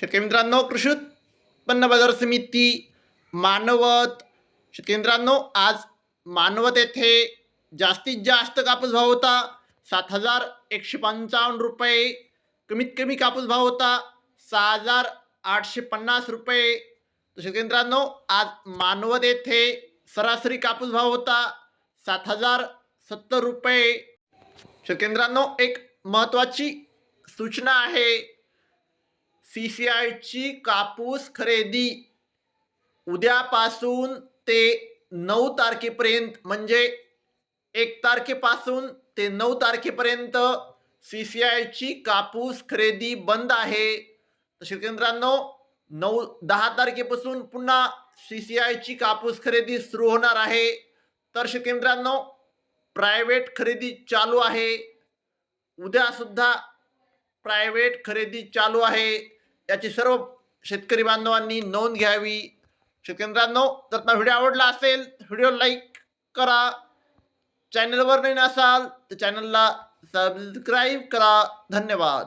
शेतकरी मित्रांनो कृषी उत्पन्न बाजार समिती मानवत. शेतकरी मित्रांनो आज मानवत येथे जास्तीत जास्त कापूस भाव होता. सात हजार एकशे पंचावन्न रुपये. कमीत कमी कापूस भाव होता सहा हजार आठशे पन्नास रुपये. शेतकरी मित्रांनो आज मानवत येथे सरासरी कापूस भाव होता सात हजार सत्तर रुपये. शेतकरी मित्रांनो एक महत्त्वाची सूचना आहे. सी सी आयची कापूस खरेदी. उद्यापासून ते नऊ तारखेपर्यंत म्हणजे एक तारखेपासून ते नऊ तारखेपर्यंत सी सी आयची कापूस खरेदी बंद आहे. तर शेतकरी नऊ दहा तारखेपासून पुन्हा सी सी आयची कापूस खरेदी सुरू होणार आहे. तर शेतकरी प्रायव्हेट खरेदी चालू आहे. उद्यासुद्धा प्रायव्हेट खरेदी चालू आहे. याची सर्व शेतकरी बांधवांनी नोंद घ्यावी. शेतकरी मित्रांनो जर तुम्हाला व्हिडिओ आवडला असेल व्हिडिओ लाईक करा. चॅनलवर नवीन असाल तर चॅनलला सबस्क्राईब करा. धन्यवाद.